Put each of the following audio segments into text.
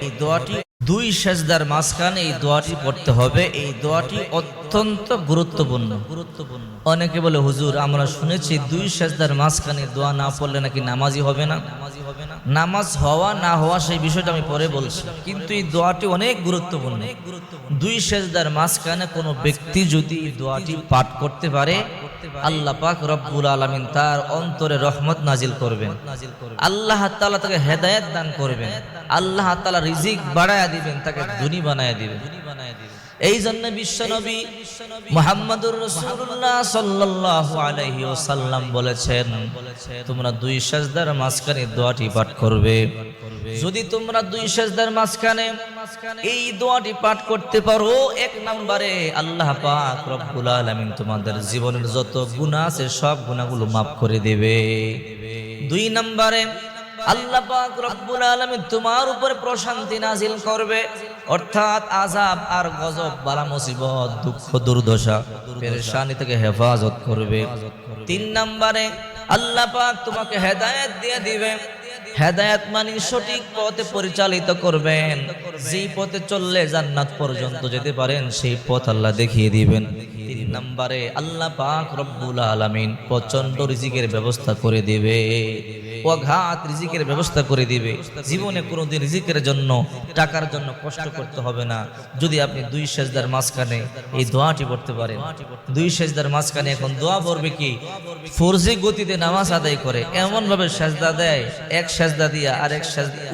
এই দোয়াটি দুই সেজদার মাঝখানে এই দোয়াটি পড়তে হবে। এই দোয়াটি অত্যন্ত গুরুত্বপূর্ণ। গুরুত্বপূর্ণ অনেকে বলে, হুজুর, আমরা শুনেছি দুই সেজদার মাঝখানে দোয়া না পড়লে নাকি নামাজি হবে না নামাজি হবে না? নামাজ হওয়া না হওয়া সেই বিষয়টা আমি পরে বলছি। কিন্তু এই দোয়াটি অনেক গুরুত্বপূর্ণ। দুই সেজদার মাঝখানে কোনো ব্যক্তি যদি এই দোয়াটি পাঠ করতে পারে আল্লাহ পাক রব্বুল আলামিন তার অন্তরে রহমত নাজিল করবেন। আল্লাহ তাআলা তাকে হেদায়েত দান করবেন। আল্লাহ তাআলা রিজিক বাড়ায়া দিবেন তাকে ধনী বানায়া দিবেন। এই জন্য বিশ্বনবী মুহাম্মদুর রাসূলুল্লাহ সাল্লাল্লাহু আলাইহি ওয়াসাল্লাম বলেছেন তোমরা দুই সাজদার মাঝখানে দোয়াটি পাঠ করবে। যদি তোমরা দুই সাজদার মাঝখানে এই দোয়াটি পাঠ করতে পারো, এক নম্বরে আল্লাহ পাক রব্বুল আলামিন তোমাদের জীবনের যত গুনাহ আছে, সব গুনাহগুলো মাফ করে দেবে। দুই নম্বরে আল্লাহ পাক রব্বুল আলামিন তোমার উপরে প্রশান্তি নাজিল করবে। অর্থাৎ আযাব আর গজব বালা মুসিবত, দুঃখ, দুর্দশা পেরেশানি থেকে হেফাজত করবে। তিন নম্বরে আল্লাহ পাক তোমাকে হেদায়েত দিয়ে দিবে। হেদায়েত মানে সঠিক পথে পরিচালিত করবেন। যেই পথে চললে জান্নাত পর্যন্ত যেতে পারেন, সেই পথ আল্লাহ দেখিয়ে দিবেন। তিন নম্বরে আল্লাহ পাক রব্বুল আলামিন প্রচণ্ড রিজিকের ব্যবস্থা করে দিবে। অঘাত রিজিকের ব্যবস্থা করে দিবে। জীবনে কোনোদিন রিজিকের জন্য, টাকার জন্য কষ্ট করতে হবে না। যদি আপনি দুই সেজদার মাঝখানে এই দোয়াটি পড়তে পারেন। দুই সেজদার মাঝখানে এখন দোয়া পড়বে কি? ফোরজি গতিতে নামাজ আদায় করে এমন ভাবে সেজদা দেয়, এক সেজদা দিয়া আর এক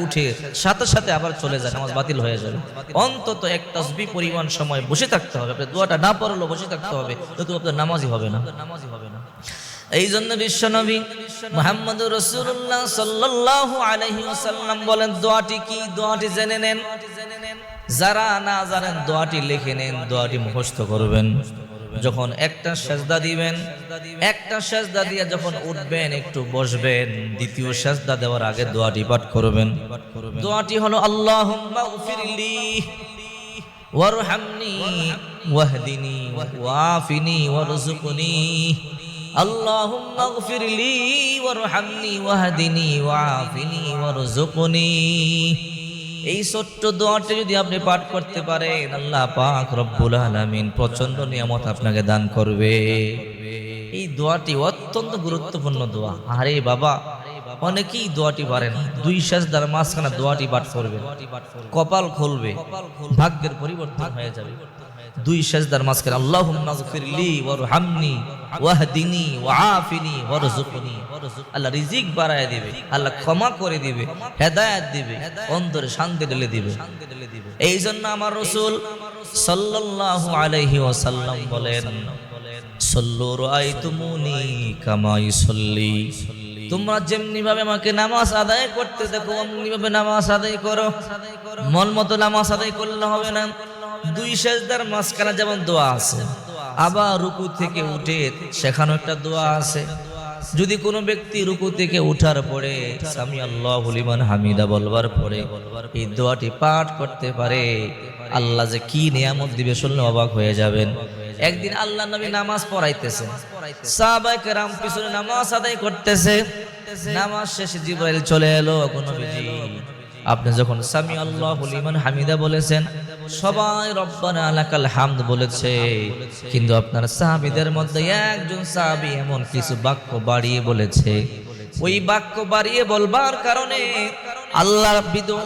উঠে সাথে সাথে আবার চলে যায়, নামাজ বাতিল হয়ে যাবে। অন্তত এক তসবি পরিমাণ সময় বসে থাকতে হবে। আপনি দোয়াটা না পড়লেও বসে থাকতে হবে তো আপনার নামাজই হবে না নামাজই হবে না। এই জন্য বিশ্বনবী মোহাম্মদ রসুল্লাহ সাল্লাল্লাহু আলাইহি ওয়াসাল্লাম বলেন, দোয়াটি কি? দোয়াটি জেনে নেন। যারা না জানেন, দোয়াটি লিখে নেন, দোয়াটি মুখস্থ করবেন। যখন একটা সেজদা দিবেন, একটা সেজদা দিয়ে যখন উঠবেন, একটু বসবেন, দ্বিতীয় সেজদা দেওয়ার আগে দোয়াটি পাঠ করবেন। দোয়াটি হলো উফিরলি ওয়ারহামনি ওয়াহদিনি ওয়াফিনি ওয়ারজুকনি اللهم اغفر لي وارحمني واهدني وعافني وارزقني এই ছোট্ট দোয়াটা যদি আপনি পাঠ করতে পারেন আল্লাহ পাক রব্বুল আলামিন প্রচন্ড নিয়ামত আপনাকে দান করবে এই দোয়াটি অত্যন্ত গুরুত্বপূর্ণ দোয়া আরে বাবা অনেকেই দোয়াটি পারে না দুই সাজদার মাঝখানে দোয়াটি পাঠ করবে। কপাল খুলবে। ভাগ্যের পরিবর্তন হয়ে যাবে। দুই সাজদার মাঝখানে আল্লাহুম্মা গফিরলি ওয়ারহামনি ওয়াহদিনি ওয়াআফিনি ওয়ারজুকনি আল্লাহ রিজিক বাড়ায় দিবে। আল্লাহ ক্ষমা করে দিবে। হেদায়েত দিবে। অন্তরে শান্তি ঢেলে দিবে। এই জন্য আমার রাসূল সাল্লাল্লাহু আলাইহি ওয়াসাল্লাম বলেন, সল্লু রাআইতুমুনি কামা ইউসাল্লি। তোমরা যেমনি ভাবে আমাকে নামাজ আদায় করতে দেখো অমনি ভাবে নামাজ আদায় করো। মন মতো নামাজ আদায় করলে হবে না। দুই সেজদার মাঝখানে যেমন দোয়া আছে, আবার রুকু থেকে উঠে সেখানে একটা দোয়া আছে। যদি কোনো ব্যক্তি রুকু থেকে উঠার পরে স্বামী আল্লাহ লিমান হামিদা বলবার পরে এই দোয়াটি পাঠ করতে পারে, আল্লাহ যে কি নিয়ামত দিবে শুনলে অবাক হয়ে যাবেন। একদিন আল্লাহ নবী নামাজ পড়াইতেছে। সাহাবায়ে কেরাম পিছনে নামাজ আদায় করতেছে। নামাজ শেষে জিব্রাইল চলে এলো কোন আপনি যখন সামি আল্লাহ লিমান হামিদা বলেছেন, সবাই রব্বানা আলাকাল হামদ বলেছে। কিন্তু আপনার সাহাবীদের মধ্যে একজন সাহাবী এমন কিছু বাক্য বাড়িয়ে বলেছে। ওই বাক্য বাড়িয়ে বলবার কারণে আল্লাহ বিদু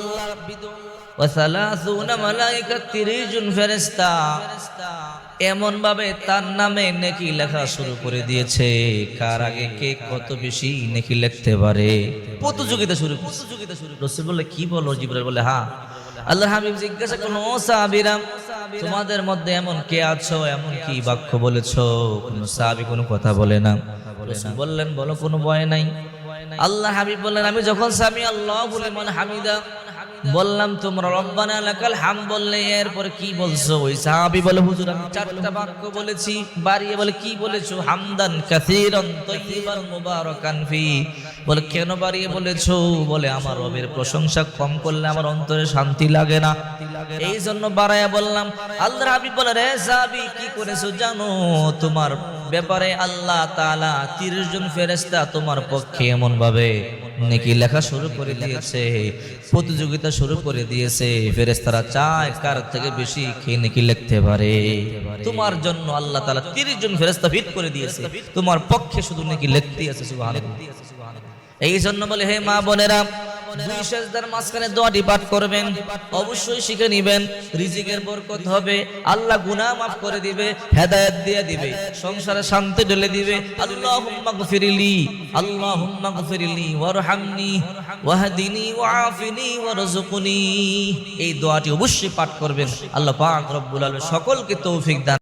ওয়াসালাসুনা মালাইকা 30 জন ফেরেশতা এমন ভাবে তার নামে নেকি লেখা শুরু করে দিয়েছে। কার আগে কে কত বেশি নেকি লিখতে পারে? প্রতিযোগিতা শুরু প্রতিযোগিতা শুরু রসুল বলে কি বলো? জিবরাইল বলে হ্যাঁ। আল্লাহ হাবিব জিজ্ঞাসা করল ও সাহাবীরা, তোমাদের মধ্যে এমন কে আছো? এমন কি বাক্য বলেছ? কোন সাহাবী কোনো কথা বলে না। বললেন, বলো, কোনো ভয় নাই। আল্লাহ হাবিব বললেন, আমি যখন সামি আল্লাহ বলে, মনে হামিদা বললাম, তোমরা রব্বানা লাকাল হাম বললে, এরপর কি বলছো? ওই সাহাবী বলে, হুজুর, আমি চারটা বাক্য বলেছি। বাড়িয়ে বলে, কি বলেছ? হামদান কাসীরান তাইয়িবান মুবারাকান ফি। বলে, কেন বাড়িয়ে বলেছ? বলে, আমার রবের প্রশংসা কম করলে আমার অন্তরে শান্তি লাগে না। এই জন্য বাড়ায়া বললাম আল্লাহ হাবিব বলে, রে সাহাবী, কি করেছ জানো? তোমার ব্যাপারে আল্লাহ তাআলা 30 জন ফেরেশতা তোমার পক্ষে এমন ভাবে নেকি লেখা শুরু করে দিয়েছে, প্রতিযোগিতা শুরু করে দিয়েছে ফেরেস্তারা চায় কার থেকে বেশি খেয়ে নেকি লিখতে পারে। তোমার জন্য আল্লাহ তালা তিরিশ জন ফেরেস্তা ফিট করে দিয়েছে, তোমার পক্ষে শুধু নেকি লিখতে আছে, সুবহানাল্লাহ। এই জন্য বলে, হে মা বোনেরা দুই সেজদার মাঝখানে দোয়াটি পাঠ করবেন। অবশ্যই শিখে নিবেন। রিজিকের বরকত হবে। আল্লাহ গুনাহ মাফ করে দিবে হেদায়েত দিয়ে দিবে সংসারে শান্তি ঢেলে দিবে। আল্লাহুম্মা গফিরলি আল্লাহুম্মা গফিরলি ওয়ারহামনি ওয়াহদিনি ওয়াআফিনি ওয়ারযুকনি। এই দোয়াটি অবশ্যই পাঠ করবেন। আল্লাহ পাক রব্বুল আলামিন সকলকে তৌফিক দান